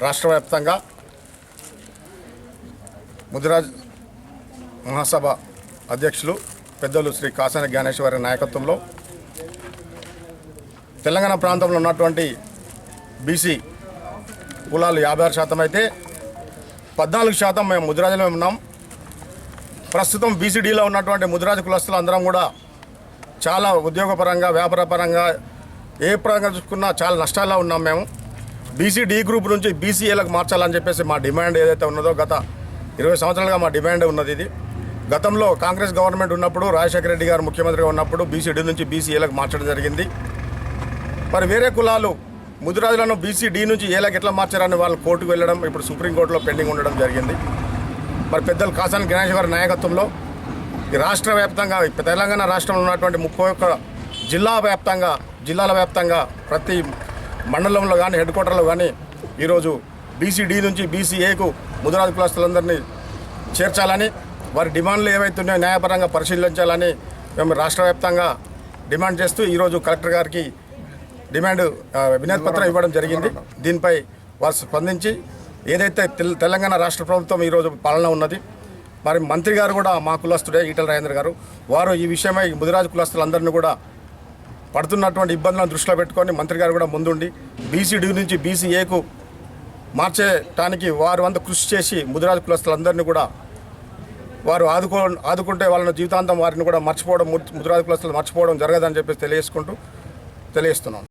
రాష్ట్ర వ్యాప్తంగా ముదిరాజ్ మహాసభ అధ్యక్షులు పెద్దలు శ్రీ కాసాని జ్ఞానేశ్వరి నాయకత్వంలో తెలంగాణ ప్రాంతంలో ఉన్నటువంటి బీసీ కులాలు యాభై ఆరు శాతం అయితే పద్నాలుగు శాతం మేము ముదిరాజులో ఉన్నాం. ప్రస్తుతం బీసీడీలో ఉన్నటువంటి ముదిరాజు కులస్తులు అందరం కూడా చాలా ఉద్యోగపరంగా వ్యాపారపరంగా ఏ పరంగా చూసుకున్నా చాలా నష్టాల్లో ఉన్నాం మేము. బీసీ డి గ్రూప్ నుంచి బీసీఏలకు మార్చాలని చెప్పేసి మా డిమాండ్ ఏదైతే ఉన్నదో గత ఇరవై సంవత్సరాలుగా మా డిమాండ్ ఉన్నది ఇది. గతంలో కాంగ్రెస్ గవర్నమెంట్ ఉన్నప్పుడు రాజశేఖర రెడ్డి గారు ముఖ్యమంత్రిగా ఉన్నప్పుడు బీసీడీ నుంచి బీసీఏలకు మార్చడం జరిగింది. మరి వేరే కులాలు ముదిరాజులను బీసీ డి నుంచి ఏలకు ఎట్లా మార్చారని వాళ్ళు కోర్టుకు వెళ్ళడం ఇప్పుడు సుప్రీంకోర్టులో పెండింగ్ ఉండడం జరిగింది. మరి పెద్దలు కాసాని గణేష్ గారి నాయకత్వంలో ఈ రాష్ట్ర వ్యాప్తంగా తెలంగాణ రాష్ట్రంలో ఉన్నటువంటి ముప్పై ఒక్క జిల్లా వ్యాప్తంగా జిల్లాల వ్యాప్తంగా ప్రతి మండలంలో కానీ హెడ్ క్వార్టర్లో కానీ ఈరోజు బీసీడీ నుంచి బీసీఏకు ముదిరాజు కులస్తులందరినీ చేర్చాలని వారి డిమాండ్లు ఏవైతే ఉన్నాయో న్యాయపరంగా పరిశీలించాలని మేము రాష్ట్ర వ్యాప్తంగా డిమాండ్ చేస్తూ ఈరోజు కలెక్టర్ గారికి డిమాండ్ వినతి పత్రం ఇవ్వడం జరిగింది. దీనిపై వారు స్పందించి ఏదైతే తెల్- తెలంగాణ రాష్ట్ర ప్రభుత్వం ఈరోజు పాలన ఉన్నది మరి మంత్రి గారు కూడా మా కులస్తుడే ఈటల రాజేంద్ర గారు వారు ఈ విషయమై ముదిరాజు కులస్తులందరినీ కూడా పడుతున్నటువంటి ఇబ్బందులను దృష్టిలో పెట్టుకొని మంత్రి గారు కూడా ముందుండి బీసీడీ నుంచి బీసీఏకు మార్చేటానికి వారు అంత కృషి చేసి ముదిరాజు కులస్తులందరినీ కూడా వారు ఆదుకో ఆదుకుంటే వాళ్ళని జీవితాంతం వారిని కూడా మర్చిపోవడం ముదిరాజు కులస్తులు మర్చిపోవడం జరగదని చెప్పేసి తెలియజేసుకుంటూ తెలియజేస్తున్నాం.